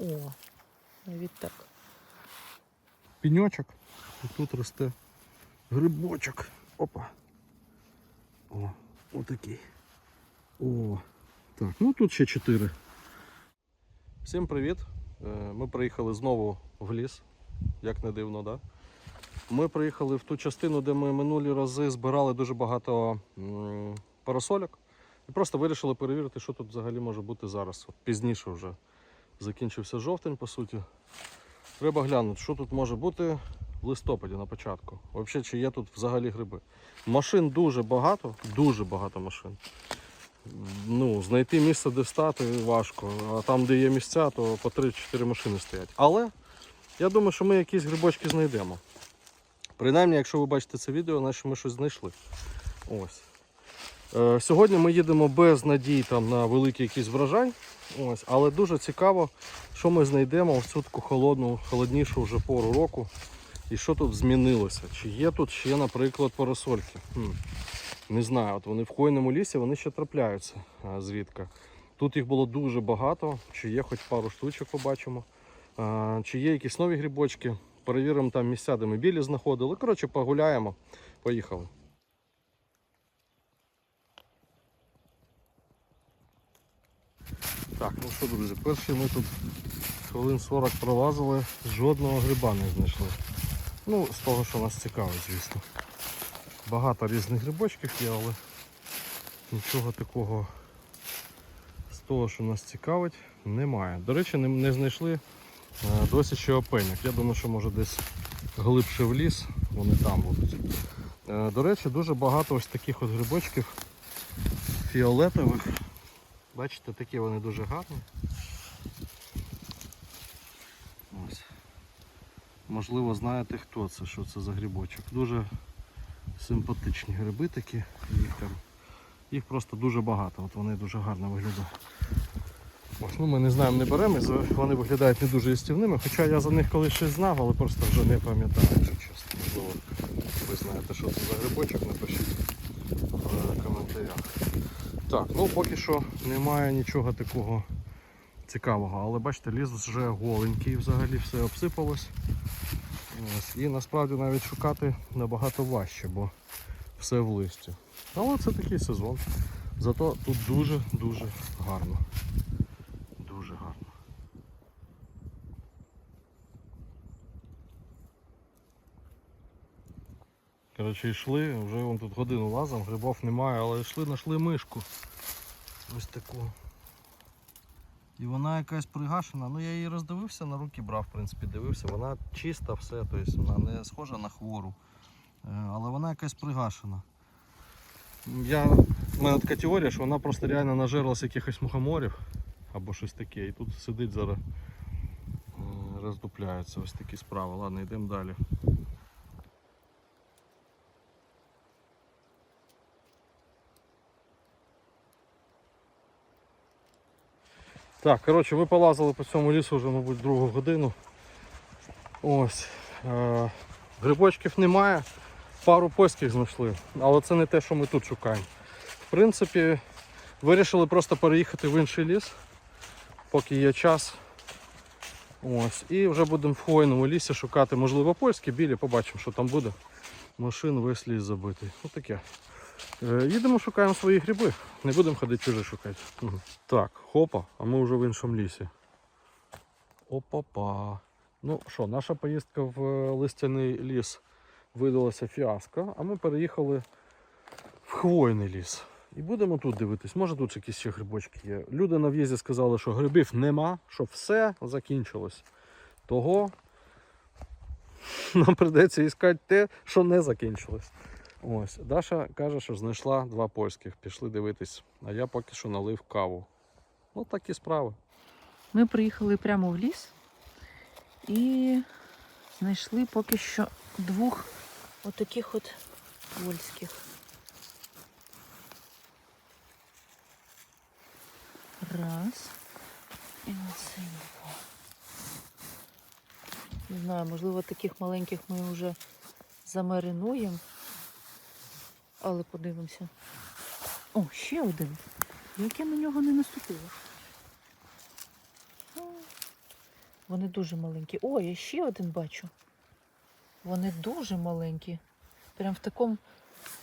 О, навіть так. І тут росте грибочок. Опа. О, отакий. О, так, ну тут ще чотири. Всім привіт. Е, Ми приїхали знову в ліс, як не дивно, да? Ми приїхали в ту частину, де ми минулі рази збирали дуже багато парасольок. І просто вирішили перевірити, що тут взагалі може бути зараз. Пізніше вже закінчився жовтень, по суті. Треба глянути, що тут може бути в листопаді на початку. Взагалі, чи є тут взагалі гриби. Машин дуже багато, дуже багато машин. Ну, знайти місце, де стати, важко. А там, де є місця, то по 3-4 машини стоять. Але я думаю, що ми якісь грибочки знайдемо. Принаймні, якщо ви бачите це відео, значить ми щось знайшли. Ось. Е, сьогодні ми їдемо без надій там, на великий якийсь врожай. Ось, але дуже цікаво, що ми знайдемо в цю таку холодну, холоднішу вже пору року. І що тут змінилося? Чи є тут ще, наприклад, парасольки? Хм. Не знаю, от вони в хвойному лісі вони ще трапляються а, звідки. Тут їх було дуже багато, чи є хоч пару штучок побачимо. А, чи є якісь нові грибочки. Перевіримо там місця, де ми білі знаходили. Коротше, погуляємо. Поїхали. Так, ну що, друзі, перші ми тут хвилин 40 пролазили, жодного гриба не знайшли. Ну, з того, що нас цікавить, звісно. Багато різних грибочків є, але нічого такого з того, що нас цікавить, немає. До речі, не, не знайшли е, досі ще опеньок. Я думаю, що може десь глибше в ліс, вони там будуть. Е, До речі, дуже багато ось таких от грибочків фіолетових. Бачите, такі вони дуже гарні. Ось. Можливо, знаєте хто це, що це за грибочок. Дуже симпатичні гриби такі. Їх, там, їх просто дуже багато, от вони дуже гарно виглядають. Ось, ну, ми не знаємо, не беремо, вони виглядають не дуже їстівними, хоча я за них колись щось знав, але просто вже не пам'ятаю, якщо чесно. Можливо, ви знаєте, що це за грибочок, напишіть в коментарях. Так, ну поки що немає нічого такого цікавого, але бачите, ліс вже голенький, взагалі все обсипалось. Ось, і насправді навіть шукати набагато важче, бо все в листі. Але це такий сезон. Зато тут дуже-дуже гарно. Дуже гарно. Коротше, йшли, вже вон тут годину лазом, грибов немає, але йшли, знайшли мишку. Ось таку. І вона якась пригашена, ну я її роздивився, на руки брав, в принципі, дивився. Вона чиста все, тобто вона не схожа на хвору. Е, Але вона якась пригашена. Я, в мене така теорія, що вона просто реально нажерлась якихось мухоморів або щось таке. І тут сидить зараз, е, роздупляється ось такі справи. Ладно, йдемо далі. Так, коротше, ми полазили по цьому лісу вже, мабуть, другу годину. Ось. Е- грибочків немає. Пару польських знайшли, але це не те, що ми тут шукаємо. В принципі, вирішили просто переїхати в інший ліс, поки є час. Ось. І вже будемо в хвойному лісі шукати, можливо, польські, білі, побачимо, що там буде. Машин весь ліс забитий. Ось таке. Е, Їдемо, шукаємо свої гриби. Не будемо ходити чужі шукати. Так, хопа, а ми вже в іншому лісі. Опа-па. Ну що, наша поїздка в е, листяний ліс видалася фіаско, а ми переїхали в хвойний ліс. І будемо тут дивитись. Може тут якісь ще грибочки є. Люди на в'їзді сказали, що грибів нема, що все закінчилось. Того нам прийдеться іскати те, що не закінчилось. Ось, Даша каже, що знайшла два польських. Пішли дивитись. А я поки що налив каву. Ну, такі справи. Ми приїхали прямо в ліс і знайшли поки що двох отаких от польських. Раз. І оцей два. Не знаю, можливо, таких маленьких ми вже замаринуємо. Але подивимося. О, ще один. Як я на нього не наступила. Вони дуже маленькі. О, я ще один бачу. Вони дуже маленькі. Прям в такому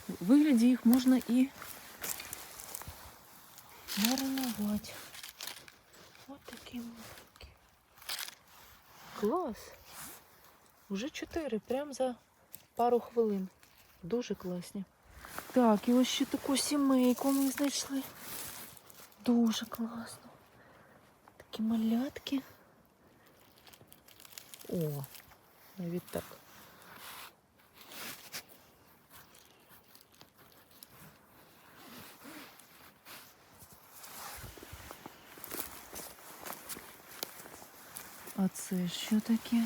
вигляді їх можна і маринувати. Ось такі маленькі. Клас. Уже чотири, прям за пару хвилин. Дуже класні. Так, і ось ще таку сімейку ми знайшли. Дуже класно. Такі малятки. О, навіть так. А це що таке?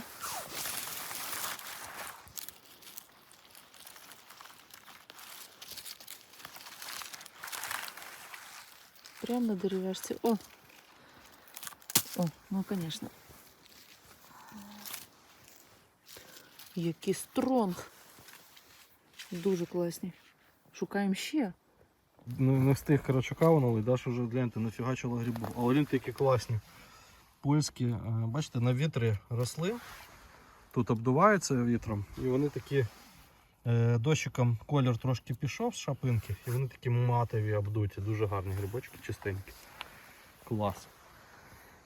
Прямо на деревяшці. О! О, ну, звісно. Які стронг. Дуже класні. Шукаємо ще. Не, не встиг карачука воно, Даша вже гляньте, нафігачила грибу. Але він такі класні. Польські, е, бачите, на вітрі росли. Тут обдувається вітром. І вони такі дощиком колір трошки пішов з шапинки. І вони такі матові обдуті. Дуже гарні грибочки, чистенькі. Клас.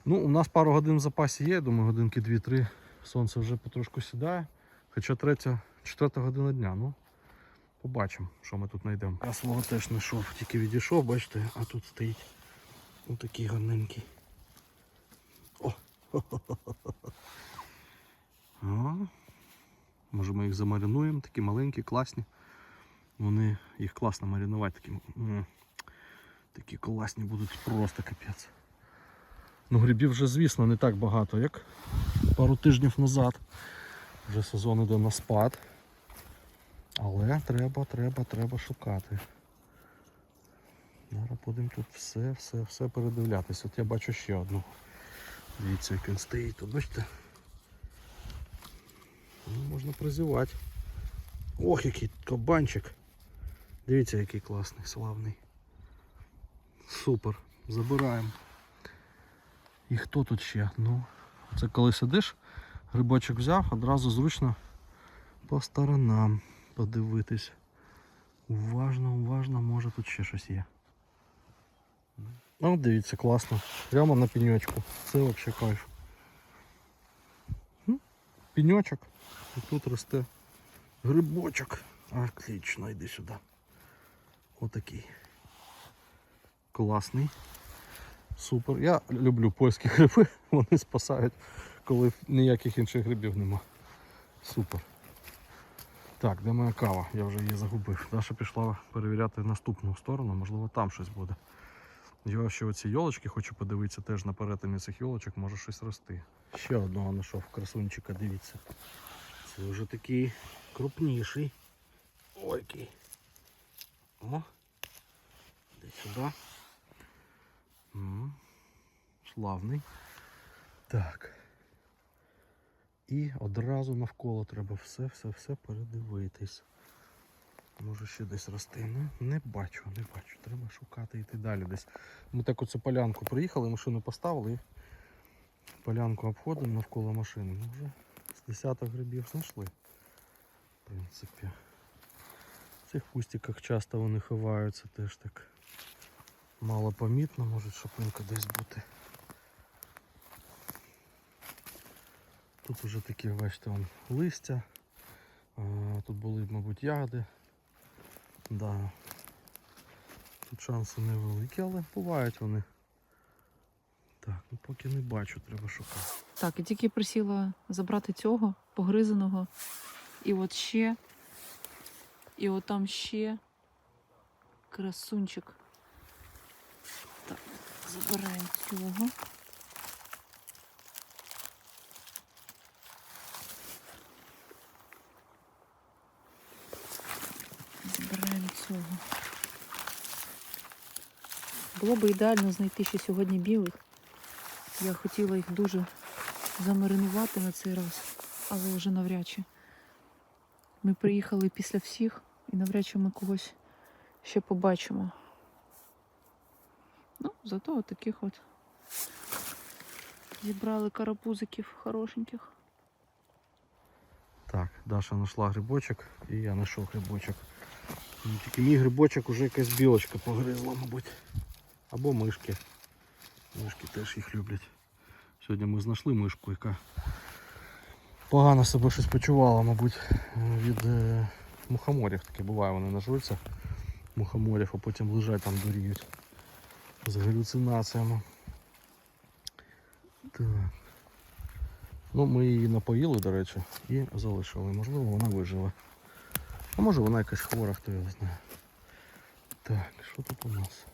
Ну, у нас пару годин в запасі є, думаю, годинки 2-3. Сонце вже потрошку сідає. Хоча третя, четверта година дня. Ну, побачимо, що ми тут знайдемо. Я свого теж знайшов, тільки відійшов, бачите, а тут стоїть отакий гарненький. О! О! Може ми їх замаринуємо, такі маленькі, класні. Вони їх класно маринувати, такі, такі класні будуть просто капець. Ну, грибів вже, звісно, не так багато, як пару тижнів назад. Вже сезон іде на спад. Але треба, треба, треба шукати. Зараз будемо тут все, все, все передивлятися. От я бачу ще одну. Дивіться, як він стоїть бачите? Ну, можна призивати. Ох, який кабанчик. Дивіться, який класний, славний. Супер. Забираємо. І хто тут ще? Ну, це коли сидиш, грибочок взяв, одразу зручно по сторонам подивитись. Уважно, уважно, може тут ще щось є. Ну, дивіться, класно. Прямо на пеньочку. Це взагалі кайф. М, Пеньочок. І тут росте грибочок. Отлично, йди сюди. Отакий. Класний. Супер. Я люблю польські гриби, вони спасають, коли ніяких інших грибів нема. Супер. Так, де моя кава? Я вже її загубив. Даша пішла перевіряти наступну сторону, можливо там щось буде. Я ще оці йолочки хочу подивитися, теж на перетині цих йолочок може щось рости. Ще одного знайшов красунчика, дивіться. Це вже такий крупніший. Ой, який. О. Іди сюди. Славний. Так. І одразу навколо треба все-все-все передивитись. Може ще десь рости. Ну, не бачу, не бачу. Треба шукати йти далі десь. Ми так оцю полянку приїхали, машину поставили полянку обходимо навколо машини. Ну, вже десяток грибів знайшли. В принципі. В цих кустиках часто вони ховаються теж так мало помітно, може шапинка десь бути. Тут вже такі, бачите, вон, листя. Тут були, мабуть, ягоди. Да. Тут шанси невеликі, але бувають вони. Так, ну поки не бачу, треба шукати. Так, і тільки присіла забрати цього погризаного. І от ще. І от там ще красунчик. Так, забираємо цього. Забираємо цього. Було б ідеально знайти ще сьогодні білих. Я хотіла їх дуже замаринувати на цей раз, але вже навряд чи. Ми приїхали після всіх і навряд чи ми когось ще побачимо. Ну, зато от таких от Зібрали карапузиків хорошеньких. Так, Даша знайшла грибочок і я знайшов грибочок. Тільки мій грибочок уже якась білочка погризла, мабуть. Або мишки. Мишки теж їх люблять. Сьогодні ми знайшли мишку, яка погано себе щось почувала, мабуть, від е, мухоморів. Таке буває, вони нажруться мухоморів, а потім лежать там дуріють з галюцинаціями. Так. Ну, ми її напоїли, до речі, і залишили. Можливо, вона виживе. А може вона якась хвора, хто його знає. Так, що тут у нас?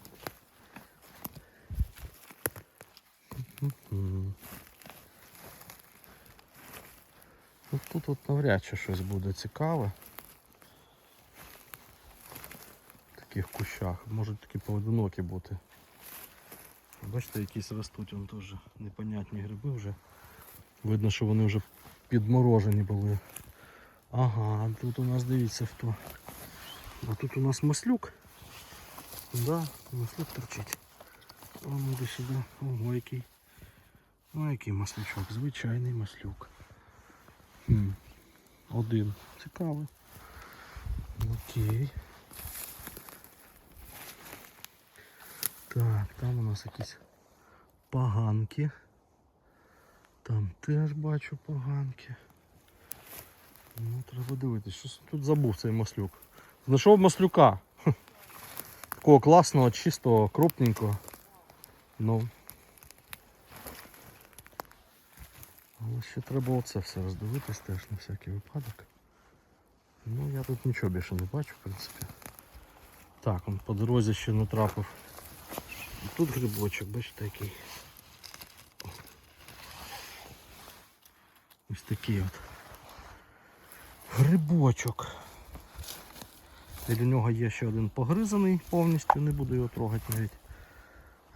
Мгм. Ну, Тут от навряд чи щось буде цікаве. В таких кущах. Можуть такі поодинокі бути. Бачите, якісь ростуть вон теж непонятні гриби вже. Видно, що вони вже підморожені були. Ага, тут у нас дивіться хто. А тут у нас маслюк. Да, маслюк торчить. А ну сюди. Ого, який. О, який маслючок. Звичайний маслюк. Хм. Один. Цікавий. Окей. Так, там у нас якісь поганки. Там теж бачу поганки. Ну, треба дивитися, щось тут забув цей маслюк. Знайшов маслюка. Такого класного, чистого, крупненького. Ну. Але ще треба оце все роздивитись теж на всякий випадок. Ну я тут нічого більше не бачу, в принципі. Так, он по дорозі ще натрапив. Тут грибочок, бачите який. Ось такий от. Грибочок. Біля нього є ще один погризаний повністю, не буду його трогати навіть.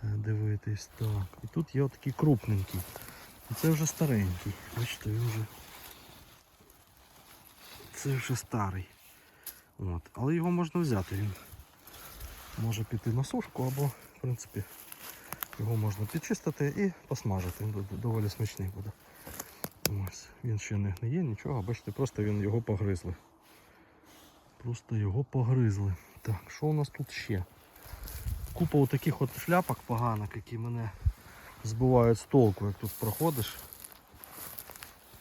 Е, Дивитись. Так. І тут є отакий крупненький. Це вже старенький. Бачите, він вже. Це вже старий. От. Але його можна взяти. Він може піти на сушку або, в принципі, його можна підчистити і посмажити. Він дов- доволі смачний буде. Ось, він ще не гниє, нічого, бачите, просто він його погризли. Просто його погризли. Так, що у нас тут ще? Купа таких от шляпок поганих, які мене збивають з толку, як тут проходиш.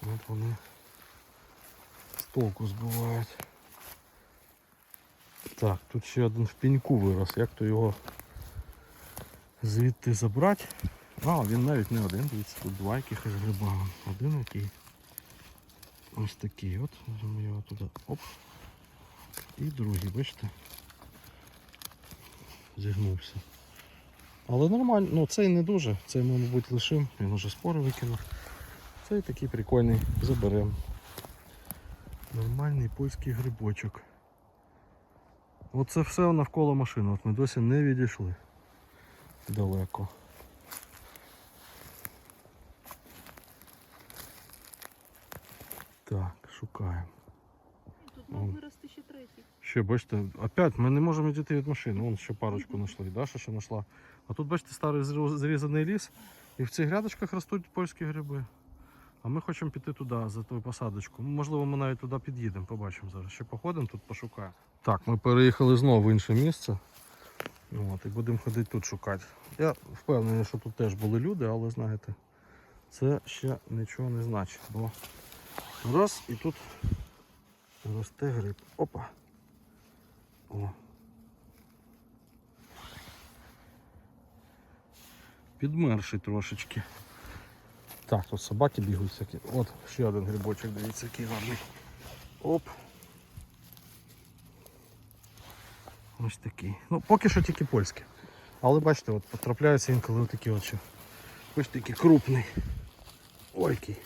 От вони з толку збивають. Так, тут ще один в пеньку вирос, як то його звідти забрати. А, він навіть не один, дивіться, тут два якихось гриба. Один який. Ось такий от. Можемо його туди. Оп. І другий, бачите? Зігнувся. Але нормально, ну цей не дуже, цей ми, мабуть, лишим, він уже спори викинув. Цей такий прикольний, заберемо. Нормальний польський грибочок. Оце все навколо машини, от ми досі не відійшли далеко. Так, шукаємо. Тут мав вирости ще третій. Ще бачите, опять ми не можемо відійти від машини. Вон ще парочку знайшли. Даша ще знайшла. А тут бачите старий зрізаний ліс. І в цих грядочках ростуть польські гриби. А ми хочемо піти туди, за ту посадочку. Ну, Можливо, ми навіть туди під'їдемо, побачимо зараз. Ще походимо, тут пошукаємо. Так, ми переїхали знову в інше місце. От, і будемо ходити тут шукати. Я впевнений, що тут теж були люди, але знаєте, це ще нічого не значить. Бо раз і тут росте гриб. Опа. О. Підмерший трошечки. Так, тут собаки бігають всякі. От, ще один грибочок, дивіться, який гарний. Оп. Ось такий. Ну, поки що тільки польські. Але бачите, от потрапляються інколи отакі от ще. Ось такий крупний. Ой, який.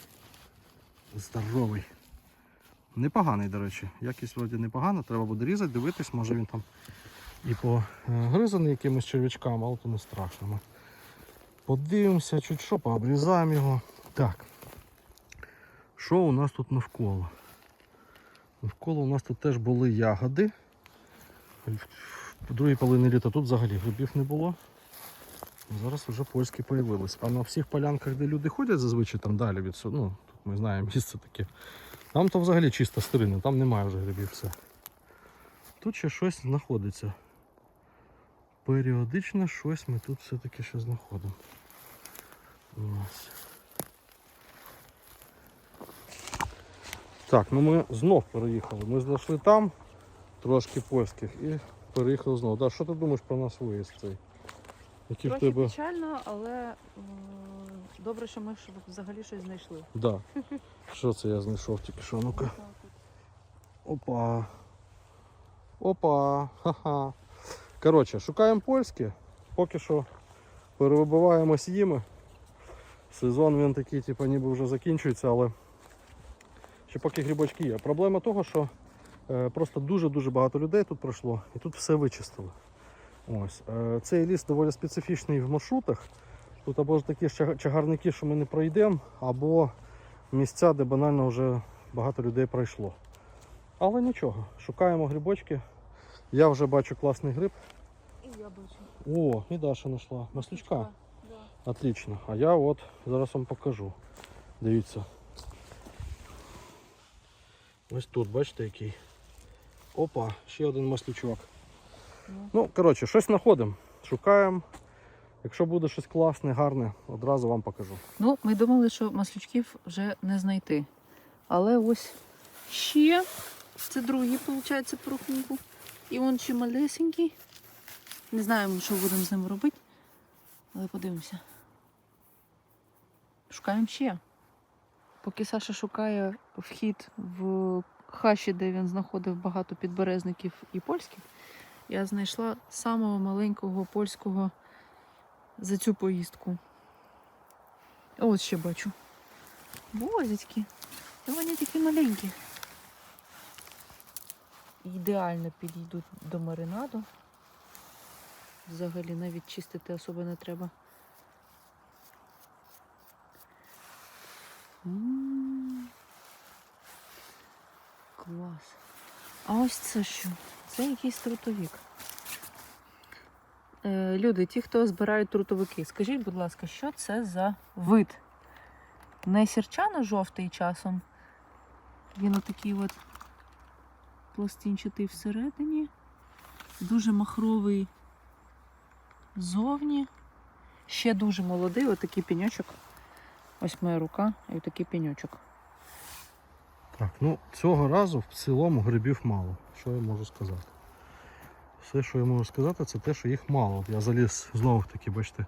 Здоровий. Непоганий, до речі. Якість вроді непогана, треба буде різати, дивитись, може він там і погризаний якимось червячками, але то не страшно. Подивимося, чуть що, пообрізаємо його. Так. Що у нас тут навколо? Навколо у нас тут теж були ягоди. В другій половині літа тут взагалі грибів не було. Зараз вже польські появились. А на всіх полянках, де люди ходять зазвичай там далі від ну, тут ми знаємо місце таке. Там то взагалі чиста стерина, там немає вже грибів все. Тут ще щось знаходиться. Періодично щось ми тут все-таки ще знаходимо. Ось. Так, ну ми знов переїхали. Ми знайшли там трошки польських і переїхали знову. Да, що ти думаєш про нас виїзд цей? Які в Трохи тебе. печально, але е, добре, що ми ж взагалі щось знайшли. Да. Що це я знайшов тільки що? Ну-ка. Опа. Опа. Ха-ха. Коротше, шукаємо польське. Поки що перевибиваємось їми. Сезон він такий, типу, ніби вже закінчується, але ще поки грибочки є. Проблема того, що е, просто дуже-дуже багато людей тут пройшло і тут все вичистили. Ось. Е, цей ліс доволі специфічний в маршрутах. Тут або ж такі чагарники, що ми не пройдемо, або місця, де банально вже багато людей пройшло. Але нічого, шукаємо грибочки. Я вже бачу класний гриб. І я бачу. О, і Даша знайшла. Маслючка. Да. Отлично. А я от зараз вам покажу. Дивіться. Ось тут, бачите, який. Опа, ще один маслючок. Ну. Ну, коротше, щось знаходимо. Шукаємо. Якщо буде щось класне, гарне, одразу вам покажу. Ну, ми думали, що маслючків вже не знайти. Але ось ще. Це другий, виходить, по рахунку. І він ще малесенький. Не знаємо, що будемо з ним робити. Але подивимося. Шукаємо ще. Поки Саша шукає вхід в хащі, де він знаходив багато підберезників і польських, я знайшла самого маленького польського за цю поїздку. Ось ще бачу. Бозічки. Вони такі маленькі. Ідеально підійдуть до маринаду. Взагалі навіть чистити особо не треба. М. Клас. А ось це що? Це якийсь трутовик. Е, люди, ті, хто збирають трутовики, скажіть, будь ласка, що це за вид? Не сірчано-жовтий часом. Він отакий от пластинчатий всередині. Дуже махровий зовні. Ще дуже молодий, отакий пеньочок. Ось моя рука і отакий пеньочок. Так, ну цього разу в цілому грибів мало. Що я можу сказати? Все, що я можу сказати, це те, що їх мало. Я заліз знову таки, бачите,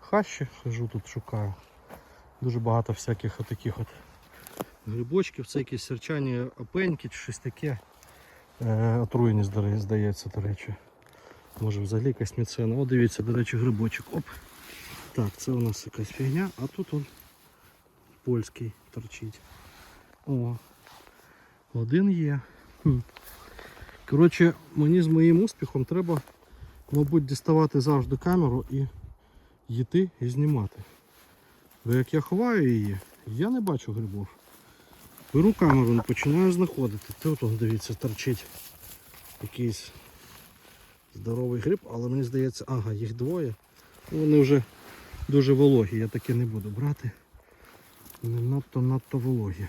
хащі, хожу тут шукаю. Дуже багато всяких отаких от грибочків, це якісь серчані опеньки щось таке. Е, отруєні, здається, до речі. Може взагалі якась міцена. О, дивіться, до речі, грибочок. Оп. Так, це у нас якась фігня, а тут он польський торчить. О, один є. Хм. Коротше, мені з моїм успіхом треба, мабуть, діставати завжди камеру і йти і знімати. Бо як я ховаю її, я не бачу грибів. Беру камеру і починаю знаходити. Тут, он, дивіться, торчить якийсь здоровий гриб, але мені здається, ага, їх двоє. Ну, Вони вже дуже вологі, я таке не буду брати. Вони надто надто вологі.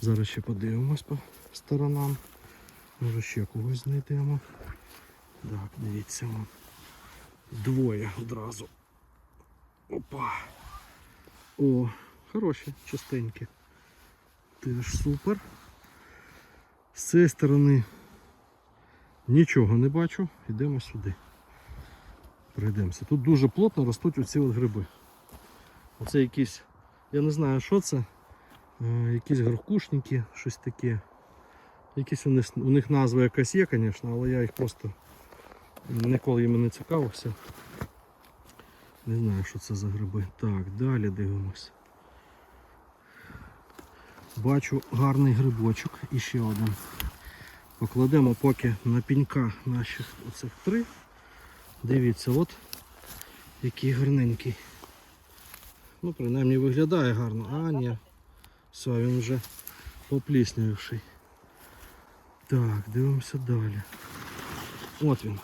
Зараз ще подивимось по сторонам. Може ще когось знайдемо. Так, дивіться. вон. Двоє одразу. Опа. О, хороші, чистенькі. Теж супер. З цієї сторони нічого не бачу. Йдемо сюди. Пройдемося. Тут дуже плотно ростуть оці от гриби. Оце якісь, я не знаю, що це. Е, якісь горкушники, щось таке. Якісь у них, у них назва якась є, звісно, але я їх просто ніколи їм не цікавився. Не знаю, що це за гриби. Так, далі дивимось. Бачу гарний грибочок і ще один. Покладемо поки на пінька наших оцих три. Дивіться, от який гарненький. Ну, принаймні виглядає гарно. А, ні. Все, він вже попліснявший. Так, дивимося далі. От він.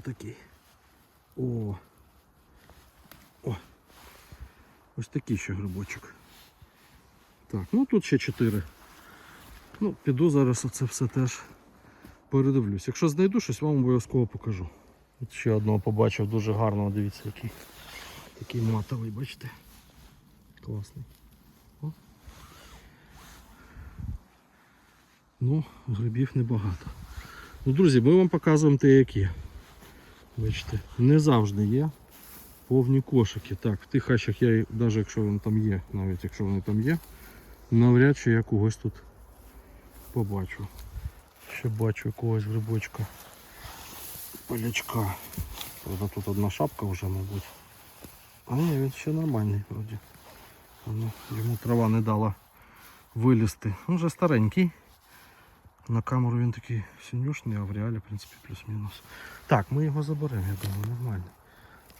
отакий. О. О. Ось такий ще грибочок. Так, ну тут ще 4. Ну, піду зараз оце все теж передивлюсь. Якщо знайду щось, вам обов'язково покажу. От ще одного побачив, дуже гарного, дивіться, який. Такий матовий, бачите? Класний. Ну, грибів небагато. Ну, друзі, ми вам показуємо те, як є. Бачите, не завжди є повні кошики. Так, в тих хащах я, навіть якщо вони там є, навіть якщо вони там є, навряд чи я когось тут побачу. Ще бачу якогось грибочка. Полячка. Правда, тут одна шапка вже, мабуть. А ні, він ще нормальний вроді. Ну, йому трава не дала вилізти. Він вже старенький. На камеру він такий синюшний, а в реалі, в принципі, плюс-мінус. Так, ми його заберемо, я думаю, нормально.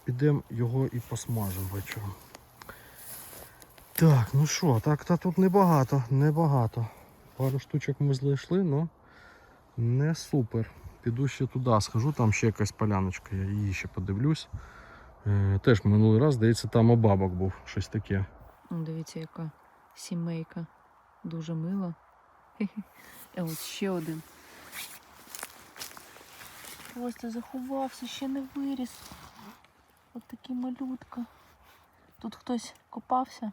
Підемо його і посмажемо вечором. Так, ну що, так та тут небагато, небагато. Пару штучок ми знайшли, але не супер. Піду ще туди, схожу, там ще якась поляночка, я її ще подивлюсь. Е, теж минулий раз, здається, там обабок був, щось таке. Ну, дивіться, яка сімейка. Дуже мила. Хе-хе. Е, ось ще один. Просто заховався, ще не виріс. От такий малютка. Тут хтось копався,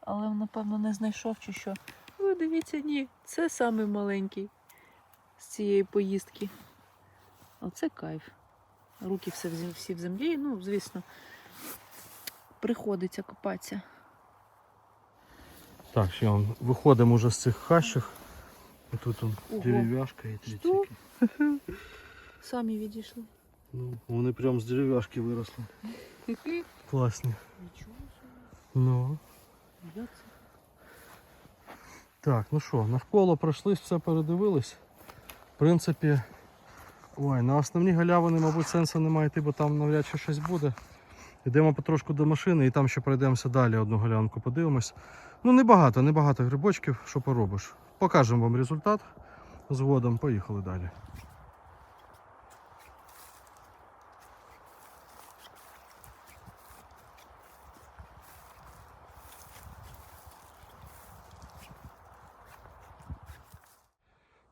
але напевно не знайшов чи що. О, дивіться, ні, це самий маленький з цієї поїздки. Оце кайф. Руки все всі в землі, ну, звісно, приходиться копатися. Так, ще виходимо вже з цих хащів. І тут он Ого. дерев'яшка і Що? тріцики. Самі відійшли. Ну, вони прям з дерев'яшки виросли. Класні. Нічого Ну. собі. Як це? Так, ну що, навколо пройшлись, все передивились. В принципі, ой, на основні галявини, мабуть, сенсу немає йти, бо там навряд чи щось буде. Йдемо потрошку до машини і там ще пройдемося далі, одну галянку подивимось. Ну, небагато, небагато грибочків, що поробиш. Покажемо вам результат згодом. Поїхали далі.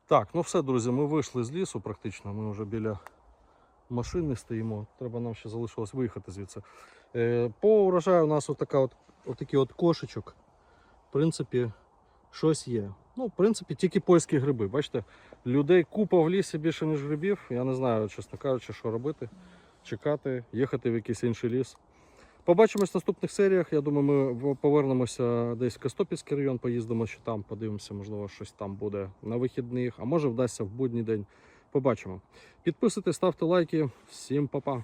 Так, ну все, друзі, ми вийшли з лісу практично. Ми вже біля машини стоїмо. Треба нам ще залишилось виїхати звідси. Е, по урожаю у нас отака от, отакий от кошечок. В принципі, щось є. Ну, в принципі, тільки польські гриби. Бачите, людей купа в лісі більше, ніж грибів. Я не знаю, чесно кажучи, що робити. Чекати, їхати в якийсь інший ліс. Побачимось в наступних серіях. Я думаю, ми повернемося десь в Костопільський район, поїздимо ще там, подивимося, можливо, щось там буде на вихідних, а може вдасться в будній день. Побачимо. Підписуйтесь, ставте лайки. Всім па-па.